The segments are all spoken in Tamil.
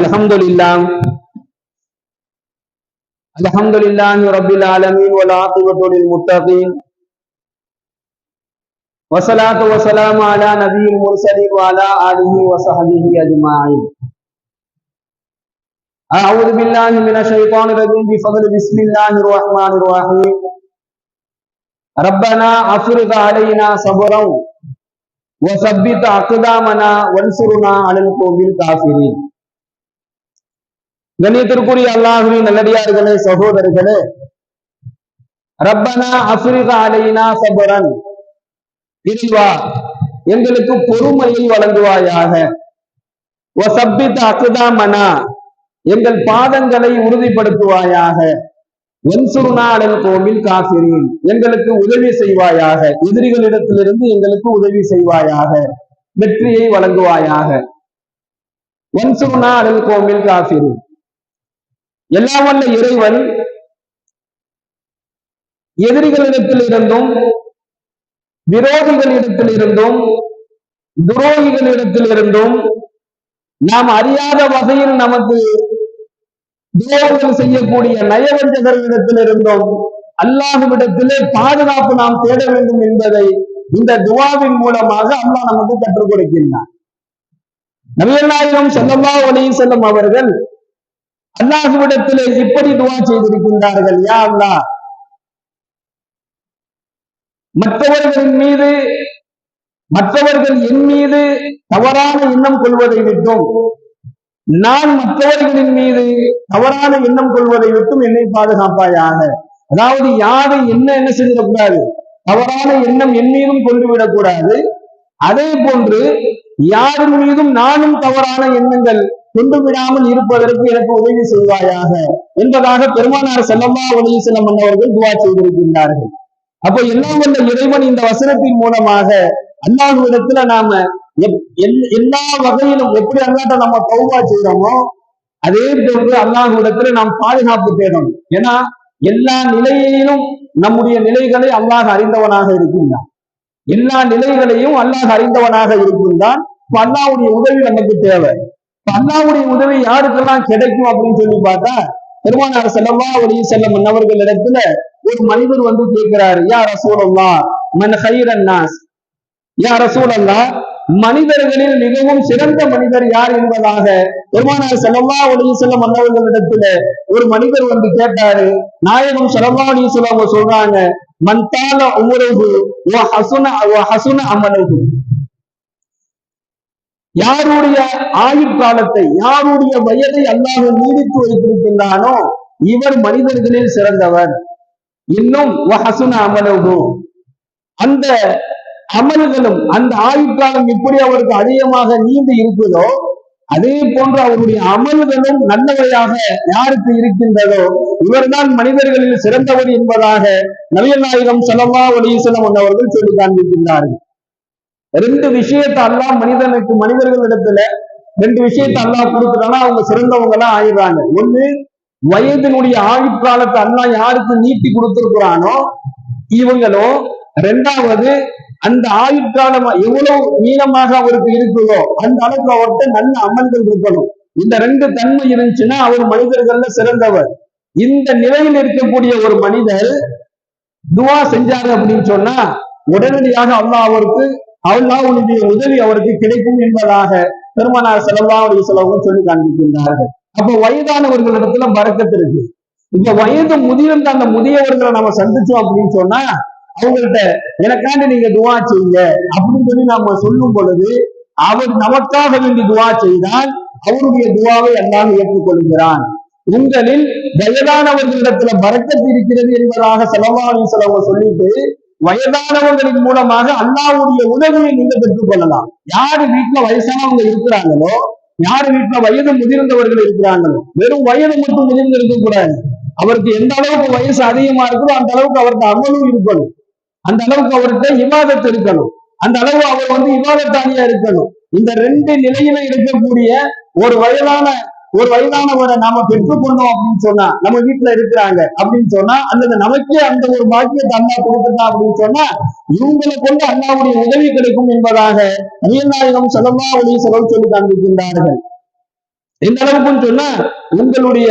الحمد لله الحمد لله رب العالمين والعاقبة للمتقين والصلاة والسلام على نبي المرسلين وعلى آله وصحبه أجمعين أعوذ بالله من الشيطان الرجيم بفضل بسم الله الرحمن الرحيم ربنا أفرغ علينا صبرا وثبت أقدامنا وانصرنا على القوم الكافرين கண்ணியத்திற்குரிய அல்லாஹுவி நல்லடியார்களே சகோதரர்களே ரப்பனா அப்ரிகா அலைனா சபரன். இறைவா எங்களுக்கு பொறுமையை வழங்குவாயாக. ஒசப்பித்த அக்குதாமனா எங்கள் பாதங்களை உறுதிப்படுத்துவாயாக. வென்சுருனா கோவில் காசிரின் எங்களுக்கு உதவி செய்வாயாக. எதிரிகளிடத்திலிருந்து எங்களுக்கு உதவி செய்வாயாக. வெற்றியை வழங்குவாயாக. வென்சுருனா கோவில் காசிரின். எல்லாம் வல்ல இறைவன் எதிரிகளிடத்தில் இருந்தும் விரோதிகளிடத்தில் இருந்தும் துரோகிகளிடத்தில் இருந்தும் நாம் அறியாத வகையில் நமக்கு துரோகம் செய்யக்கூடிய நயவஞ்சகர்களிடத்தில் இருந்தும் அல்லாஹுவிடத்திலே பாதுகாப்பு நாம் தேட வேண்டும் என்பதை இந்த துவாவின் மூலமாக அல்லாஹ் நமக்கு கற்றுக் கொடுக்கின்றார் நவீன நாயகம் செல்லம்மா ஒளியும் செல்லும் அவர்கள் அல்லாஹுவிடத்திலே இப்படி துவா செய்திருக்கின்றார்கள் யா அல்லா மற்றவர்களின் மீது மற்றவர்கள் என் மீது தவறான எண்ணம் கொள்வதை விட்டும் நான் மற்றவர்களின் மீது தவறான எண்ணம் கொள்வதை விட்டும் என்னை பாதுகாப்பாயாக. அதாவது யாரை என்ன என்ன செஞ்சிடக்கூடாது தவறான எண்ணம் என் மீதும் கொண்டு விடக்கூடாது அதே போன்று யாரின் மீதும் நானும் தவறான எண்ணங்கள் கொண்டு விடாமல் இருப்பதற்கு எனக்கு உதவி செய்வாயாக. என்பதாக பெருமானார் செல்லம்மா உதவி செல்லம் அவர்கள் துவா செய்திருக்கின்றார்கள். அப்ப எல்லாம் வந்த இறைவன் இந்த வசனத்தின் மூலமாக அல்லாஹுவிடத்துல நாம எல்லா வகையிலும் எப்படி அல்லாட்ட நம்ம தௌபா செய்யறோமோ அதே போன்று அல்லாஹுவிடத்துல நாம் பாதுகாப்பு தேடணும். ஏன்னா எல்லா நிலையிலும் நம்முடைய நிலைகளை அல்லாஹ் அறிந்தவனாக இருக்கின்றான். எல்லா நிலைகளையும் அல்லாஹ் அறிந்தவனாக இருக்கின்றான். அல்லாவுடைய உதவி நமக்கு தேவை. அல்லாவுடைய உதவி யாருக்கெல்லாம் கிடைக்கும் அப்படின்னு சொல்லி பார்த்தா பெருமானார் செல்லவா ஒளி செல்லம் மன்னவர்கள் இடத்துல ஒரு மனிதர் வந்து கேட்கிறாரு யார் ரசூலல்லா மன் ஹைரன்னாஸ் யார் ரசூலல்லா மனிதர்களில் மிகவும் சிறந்த மனிதர் யார் என்பதாக? பெருமானார் செலவா ஒளி செல்லம் மன்னவர்களிடத்துல ஒரு மனிதர் வந்து கேட்டாரு நாயகம் செலவா ஒளி செல்லம் சொல்றாங்க மந்தால உமரகு ஹசுன ஹசுன அமலகு யாருடைய ஆயுட்காலத்தை யாருடைய வயதை அல்லாஹ் நீடித்து வைத்திருக்கின்றானோ இவர் மனிதர்களில் சிறந்தவர். இன்னும் அமலகு. அந்த அமல்களும் அந்த ஆயுட்காலம் எப்படி அவருக்கு அதிகமாக நீண்டு இருக்குதோ அதே போன்று அவருடைய அமல்களும் நல்லவையாக யாருக்கு இருக்கின்றதோ இவர்தான் மனிதர்களில் சிறந்தவர் என்பதாக நவீன நாயகம் செலவா ஒளிசலம் அவர்கள் சொல்லி காண்பிக்கின்றார்கள். ரெண்டு விஷயத்த அல்லா மனிதனுக்கு மனிதர்களிடத்துல ரெண்டு விஷயத்த அல்லாஹ் கொடுத்துட்டானா அவங்க சிறந்தவங்க எல்லாம் ஆயிடுறாங்க. ஒண்ணு வயதினுடைய ஆயுட்காலத்தை அல்லாஹ் யாருக்கு நீட்டி கொடுத்திருக்கிறானோ இவங்களும் ரெண்டாவது அந்த ஆயுட்காலம் எவ்வளவு நீளமாக அவருக்கு இருக்குதோ அந்த அளவுக்கு அவர்கிட்ட நல்ல அமல்கள் இருக்கணும். இந்த ரெண்டு தன்மை இருந்துச்சுன்னா அவர் மனிதர்கள்ல சிறந்தவர். இந்த நிலையில் இருக்கக்கூடிய ஒரு மனிதர் துவா செஞ்சாரு அப்படின்னு சொன்னா உடனடியாக அல்லாஹ் அவருக்கு அல்லாவுடைய உதவி அவருக்கு கிடைக்கும் என்பதாக பெருமனார் செலவாவுடைய செலவும் சொல்லி காண்பிக்கின்றார்கள். அப்ப வயதானவர்களிடத்துல பறக்கத்து இருக்கு. இந்த வயது முதிர்ந்த அந்த முதியவர்களை நம்ம சந்திச்சோம் அப்படின்னு சொன்னா அவங்கள்ட்ட எனக்காண்டி நீங்க துவா செய்யுங்க அப்படின்னு சொல்லி நம்ம சொல்லும் பொழுது அவர் நமக்காக வேண்டி துவா செய்தால் அவருடைய துவாவை எல்லாம் ஏற்றுக்கொள்கிறான். உங்களில் வயதானவர்களிடத்துல பறக்கத்து இருக்கிறது என்பதாக செலவாளி செலவு சொல்லிட்டு வயதானவர்களின் மூலமாக அல்லாவுடைய உதவியை நீங்க பெற்றுக் கொள்ளலாம். யாரு வீட்டுல வயசானவங்க இருக்கிறாங்களோ யாரு வீட்டுல வயது முதிர்ந்தவர்கள் இருக்கிறாங்களோ வெறும் வயது மட்டும் முதிர்ந்து இருக்கக்கூடாது அவருக்கு எந்த அளவுக்கு வயசு அதிகமா இருக்குதோ அந்த அளவுக்கு அவருக்கு அமலும் இருக்கணும். அந்த அளவுக்கு அவர்கிட்ட இவாதத்து இருக்கணும். அந்த அளவு அவர் வந்து இவாதத்தானியா இருக்கணும். இந்த ரெண்டு நிலையில இருக்கக்கூடிய ஒரு வயதான ஒரு வயதானவரை நாம பெற்றுக்கொண்டோம் அப்படின்னு சொன்னா நம்ம வீட்டுல இருக்கிறாங்க அப்படின்னு சொன்னா அல்லது நமக்கே அந்த ஒரு பாக்கியத்தை அண்ணா கொடுத்துட்டா அப்படின்னு சொன்னா இவங்களை கொண்டு அண்ணாவுடைய உதவி கிடைக்கும் என்பதாக அரியநாயகம் செலவா செலவு சொல்லி காண்பிக்கின்றார்கள். எந்த அளவுக்குன்னு சொன்னா உங்களுடைய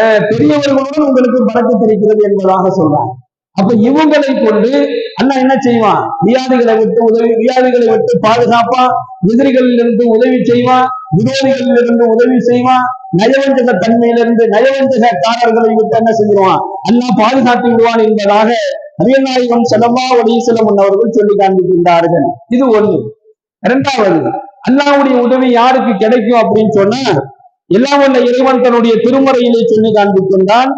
அஹ், பெரியவர்களுடன் உங்களுக்கு பழக்கம் இருக்கிறது என்பதாக சொல்றாங்க. அப்ப இவங்களை கொண்டு அண்ணா என்ன செய்வான்? வியாதிகளை விட்டு உதவி வியாதிகளை விட்டு பாதுகாப்பான். எதிரிகளில் இருந்து உதவி செய்வான். விரோதிகளில் இருந்து உதவி செய்வான். நயவஞ்சக தன்மையிலிருந்து நயவஞ்சகக்காரர்களை விட்டு என்ன செஞ்சிருவான்? அண்ணா பாதுகாத்து விடுவான் என்பதாக அரியநாயகம் செலவா ஒடீசலம் அவர்கள் சொல்லி காண்பிக்கின்றார்கள். இது ஒண்ணு. இரண்டாவது அல்லாவுடைய உதவி யாருக்கு கிடைக்கும் அப்படின்னு சொன்னா எல்லாம் உள்ள இறைவன் தன்னுடைய திருமுறையிலே சொல்லி காண்பிக்கின்றான்.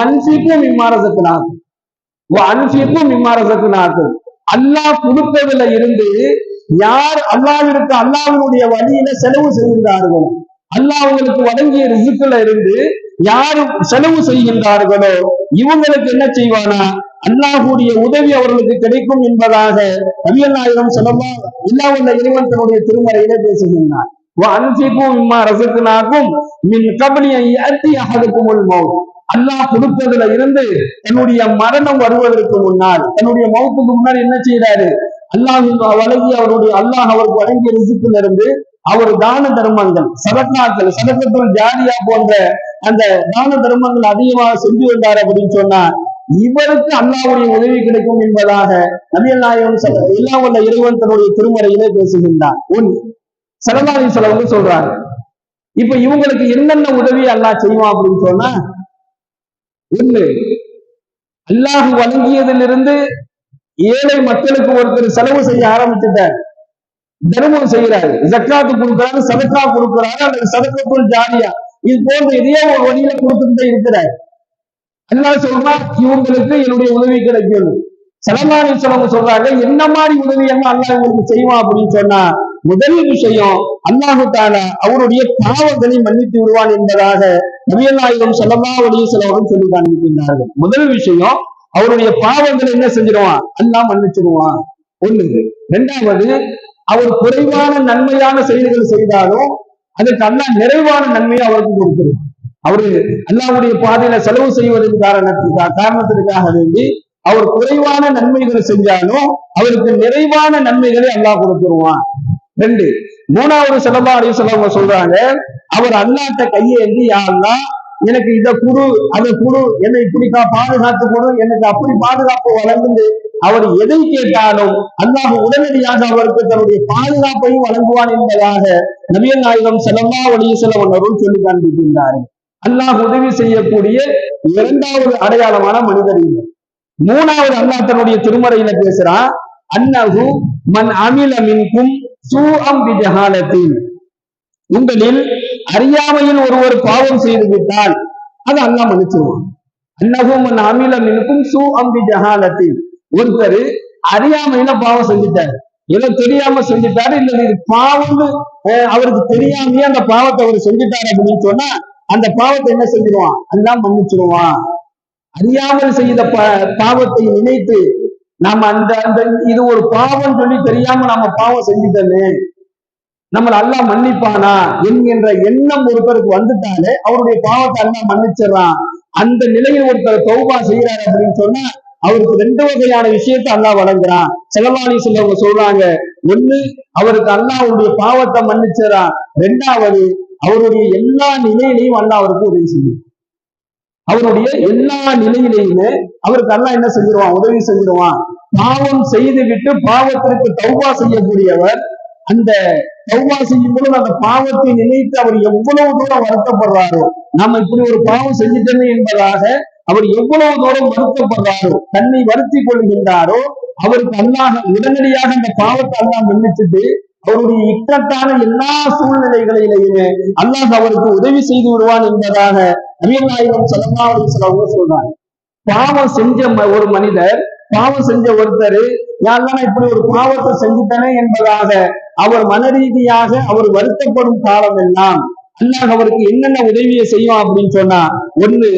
அன்சிப்பும் இம்மாரசத்தினாகும் அன்சிப்பும் இம்மாரசத்தினாகும் அல்லாஹ் கொடுத்ததுல இருந்து யார் அல்லாவிற்கு அல்லாவினுடைய வழியில செலவு செய்கின்றார்களோ அல்லாஹ் அவங்களுக்கு வழங்கிய ரிசுக்குல இருந்து யார் செலவு செய்கின்றார்களோ இவங்களுக்கு என்ன செய்வானா? அல்லாஹுடைய உதவி அவர்களுக்கு கிடைக்கும் என்பதாக நபிகள் நாயகம் செல்லமா உள்ள இறைவன் தன்னுடைய திருமறையிலே பேசுகின்றார் அன்சிக்கும் இம்மா ரசத்தினாக்கும் மின் கபலியை அத்தி அகதுக்கும் மௌத். அல்லாஹ் கொடுத்ததுல இருந்து என்னுடைய மரணம் வருவதற்கு முன்னால் என்னுடைய மௌத்துக்கு முன்னால் என்ன செய்யறாரு அல்லாஹ் வழங்கி அவருடைய அல்லாஹ் அவருக்கு வழங்கிய ரிசுக்கில் இருந்து அவர் தான தர்மங்கள் சதக்காக்கள் சதக்கத்தில் ஜாரியா போன்ற அந்த தான தர்மங்கள் அதிகமாக செஞ்சு வந்தார் அப்படின்னு சொன்னா இவருக்கு அல்லாவுடைய உதவி கிடைக்கும் என்பதாக நபியல் நாயகம் எல்லாம் உள்ள இறைவன் தன்னுடைய திருமறையிலே பேசுகின்றார். ஒன்று சரதாரி செலவுன்னு சொல்றாரு. இப்ப இவங்களுக்கு என்னென்ன உதவி அல்லாஹ் செய்வான் அப்படின்னு சொன்னா ஒன்று அல்லாஹ் வழங்கியதிலிருந்து ஏழை மக்களுக்கு ஒருத்தர் செலவு செய்ய ஆரம்பிச்சுட்டார். தர்மம் செய்யறாரு ஜக்காத்து கொடுக்கிறாரு சதக்கா கொடுக்கிறாரு அல்லது சதக்கத்துள் ஜாலியா இது போன்ற இதே ஒரு வழியில கொடுத்துட்டே இருக்கிறார். அல்லாஹ் சொல்றா இவங்களுக்கு என்னுடைய உதவி கிடைக்கும் சலமானி சொல்லுங்க சொல்றாங்க என்ன மாதிரி உதவி எல்லாம் அல்லாஹ் உங்களுக்கு செய்வான்? அப்படின்னு சொன்னா முதல் விஷயம் அல்லாஹு தாலா அவருடைய பாவங்களை மன்னித்து விடுவான் என்பதாக நவியநாயகம் நாயகம் சொல்லமா உடைய சிலவர்கள் சொல்லி காண்பிக்கின்றார்கள். முதல் விஷயம் அவருடைய பாவங்களை என்ன செஞ்சிருவான்? அல்லாஹ் மன்னிச்சிடுவான். ஒண்ணு. ரெண்டாவது அவர் குறைவான நன்மையான செயல்கள் செய்தாலும் அதற்கு அல்லாஹ் நிறைவான நன்மையை அவருக்கு கொடுத்துருவான். அவரு அல்லாவுடைய பாதையில செலவு செய்வதன் காரணத்துக்காக காரணத்திற்காக வேண்டி அவர் குறைவான நன்மைகளை செஞ்சாலும் அவருக்கு நிறைவான நன்மைகளை அல்லாஹ் கொடுத்துருவான். ரெண்டு மூணாவது செலவா அடைய செலவங்க சொல்றாங்க. அவர் அல்லாட்ட கையேந்தி யாருன்னா எனக்கு இதை குடு அதை குடு என்னை இப்படிக்கா பாதுகாத்து கொடு எனக்கு அப்படி பாதுகாப்பு வழங்குது. அவர் எதை கேட்டாலும் அல்லாஹ் உடனடியாக அவருக்கு தன்னுடைய பாதுகாப்பையும் வழங்குவான் என்பதாக நபியல் நாயகம் செலவா ஒளிய செலவனரும் சொல்லி காண்பிக்கின்றார்கள் அல்லாஹ் உதவி செய்யக்கூடிய இரண்டாவது அடையாளமான மனிதர் இல்லை மூணாவது அல்லாஹ் தன்னுடைய திருமறையில பேசுறான் அன்னகு மன் அமில மின்கும் உங்களில் அறியாமையில் ஒருவர் பாவம் செய்து விட்டால் அது அல்லா மன்னிச்சிருவான். அன்னகு அமிலம் இருக்கும் சு அம்பி ஜஹாலத்தின் ஒருத்தர் அறியாமையில பாவம் செஞ்சுட்டாரு. ஏதோ தெரியாம செஞ்சுட்டாரு இல்ல இது பாவம் அஹ், அவருக்கு தெரியாமையே அந்த பாவத்தை அவர் செஞ்சுட்டாரு அப்படின்னு சொன்னா அந்த பாவத்தை என்ன செஞ்சிருவான்? அல்லா மன்னிச்சிருவான். அறியாமல் செய்த ப- பாவத்தை நினைத்து நாம அந்த அந்த இது ஒரு பாவம் சொல்லி தெரியாம நாம பாவம் செஞ்சுட்டோமே. நம்மள அல்லா மன்னிப்பானா? என்கின்ற எண்ணம் ஒருத்தருக்கு வந்துட்டாலே அவருடைய பாவத்தை அல்லா மன்னிச்சிடறான். அந்த நிலையில் ஒருத்தர் தௌபா செய்யறாரு அப்படின்னு சொன்னா அவருக்கு ரெண்டு வகையான விஷயத்தை அல்லாஹ் வழங்குறான். செலவாணி சொல்லவங்க சொல்றாங்க ஒண்ணு அவருக்கு அல்லாஹ்வுடைய பாவத்தை மன்னிச்சிடறான். ரெண்டாவது அவருடைய எல்லா நிலையிலையும் அல்லாஹ் அவருக்கு உதவி செய்யும். அவருடைய எல்லா நிலையிலையுமே அவருக்கு அல்லாஹ் என்ன செஞ்சிருவான்? உதவி செஞ்சிருவான். பாவம் செய்து விட்டு பாவத்திற்கு தௌவா செய்யக்கூடியவர் அந்த தௌவா செய்யும் பொழுது அந்த பாவத்தை நினைத்து அவர் எவ்வளவு தூரம் வருத்தப்படுறாரோ நாம இப்படி ஒரு பாவம் செஞ்சுட்டோமே என்பதாக அவர் எவ்வளவு தூரம் வருத்தப்படுறாரோ தன்னை வருத்தி கொள்கின்றாரோ அவருக்கு அல்லாஹ் உடனடியாக அந்த பாவத்தை அல்லாஹ் மன்னிச்சுட்டு அவருடைய இக்கட்டான எல்லா சூழ்நிலைகளிலேயுமே அல்லாஹ் அவருக்கு உதவி செய்து விடுவான் என்பதாக நபிகள் சலமாவது ஸல்லல்லாஹு சொல்றாங்க. பாவம் செஞ்ச ஒரு மனிதர் பாவம் செஞ்ச ஒருத்தர் யாரெல்லாம் இப்படி ஒரு பாவத்தை செஞ்சுட்டனே என்பதாக அவர் மனரீதியாக அவர் வருத்தப்படும் காலம் எல்லாம் அல்லாஹ் அவருக்கு என்னென்ன உதவியை செய்யும் அப்படின்னு சொன்னா ஒண்ணு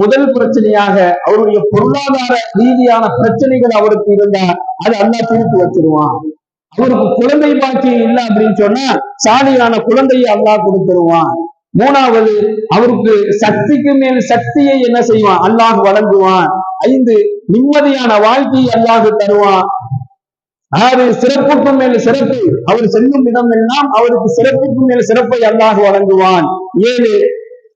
முதல் பிரச்சனையாக அவருடைய பொருளாதார ரீதியான பிரச்சனைகள் அவருக்கு இருந்தா அது அல்லாஹ் தீர்த்து வச்சிருவான். அவருக்கு குழந்தை பாக்கியம் இல்லை அப்படின்னு சொன்னா சாலியான குழந்தையை அல்லாஹ் கொடுத்துருவான். மூணாவது அவருக்கு சக்திக்கு மேல் சக்தியை என்ன செய்வான்? அல்லாஹ் வழங்குவான். ஐந்து நிம்மதியான வாழ்க்கையை அல்லாஹ் தருவான். ஆறு சிறப்புக்கு மேல் சிறப்பு. அவர் செல்லும் இடம் எல்லாம் அவருக்கு சிறப்புக்கு மேல் சிறப்பை அல்லாஹ் வழங்குவான். ஏழு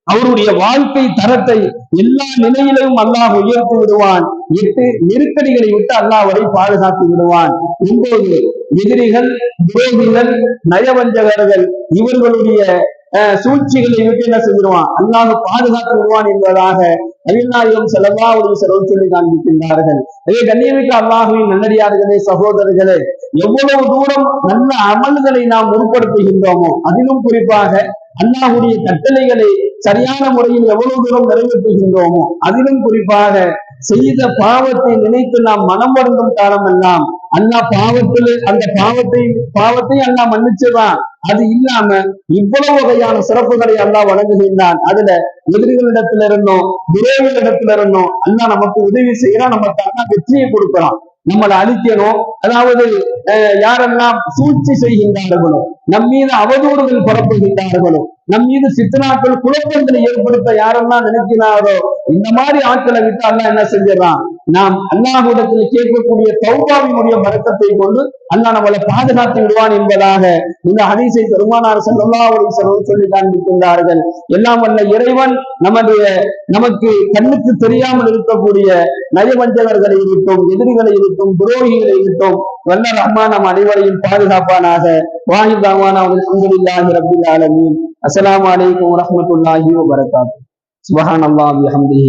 அவருடைய வாழ்க்கை தரத்தை எல்லா நிலையிலும் அல்லாஹ் உயர்த்தி விடுவான். எட்டு நெருக்கடிகளை விட்டு அல்லாஹ் வரை பாதுகாத்து விடுவான். ஒன்பது எதிரிகள் துரோகிகள் நயவஞ்சகர்கள் இவர்களுடைய அஹ், சூழ்ச்சிகளை விட்டு என்ன செஞ்சிருவான் அல்லாஹ் பாதுகாத்து விடுவான் என்பதாக நபிநாயகம் செலவாவுடைய ஒரு செலவு சொல்லி காண்பிக்கின்றார்கள். அதே கண்ணியமிக்க அல்லாஹுவின் நல்லடியார்களே சகோதரர்களே எவ்வளவு தூரம் நல்ல அமல்களை நாம் முற்படுத்துகின்றோமோ அதிலும் குறிப்பாக அல்லாஹுடைய கட்டளைகளை சரியான முறையில் எவ்வளவு தூரம் நிறைவேற்றுகின்றோமோ அதிலும் குறிப்பாக செய்த பாவத்தை நினைத்து நாம் மனம் வருந்தும் காலமெல்லாம் அண்ணா பாவத்தில் அந்த பாவத்தை பாவத்தை அண்ணா மன்னிச்சுதான். அது இல்லாம இவ்வளவு வகையான சிறப்புகளை அண்ணா வழங்குகின்றான். அதுல எதிரிகளிடத்துல இருந்தோம் துரோகிகளிடத்துல இருந்தோம். அண்ணா நமக்கு உதவி செய்யறா நமக்கு அண்ணா வெற்றியை கொடுக்கிறான். நம்மளை அழிக்கணும். அதாவது யாரெல்லாம் சூழ்ச்சி செய்கின்றார்களோ நம் மீது அவதூறுகள் பரப்புகின்றார்களோ நம் மீது சித்தனாக்கள் குழப்பங்களை ஏற்படுத்த யாரெல்லாம் நினைக்கிறாரோ இந்த மாதிரி ஆட்களை விட்டு என்ன செஞ்சிடறான்? நாம் அல்லாஹ்விடத்தில் கேட்கக்கூடிய தௌபாவினுடைய மறக்கத்தை கொண்டு அல்லாஹ் நம்மளை பாதுகாத்து விடுவான் என்பதாக இந்த ஹதீஸை பெருமானார் ஸல்லல்லாஹு அலைஹி சொல்லி காண்பிக்கின்றார்கள். எல்லாம் வல்ல இறைவன் நமது நமக்கு கண்ணுக்கு தெரியாமல் இருக்கக்கூடிய நயவஞ்சகர்களை விட்டும் எதிரிகளை விட்டும் துரோகிகளை விட்டும் வல்ல ரஹ்மான் நம் அனைவரையும் பாதுகாப்பானாக வாஹிதாவான அல்ஹம்துலில்லாஹி ரப்பில் ஆலமீன் அஸ்ஸலாமு அலைக்கும் வரஹ்மத்துல்லாஹி வபரகாத்துஹு சுப்ஹானல்லாஹி வபிஹம்திஹி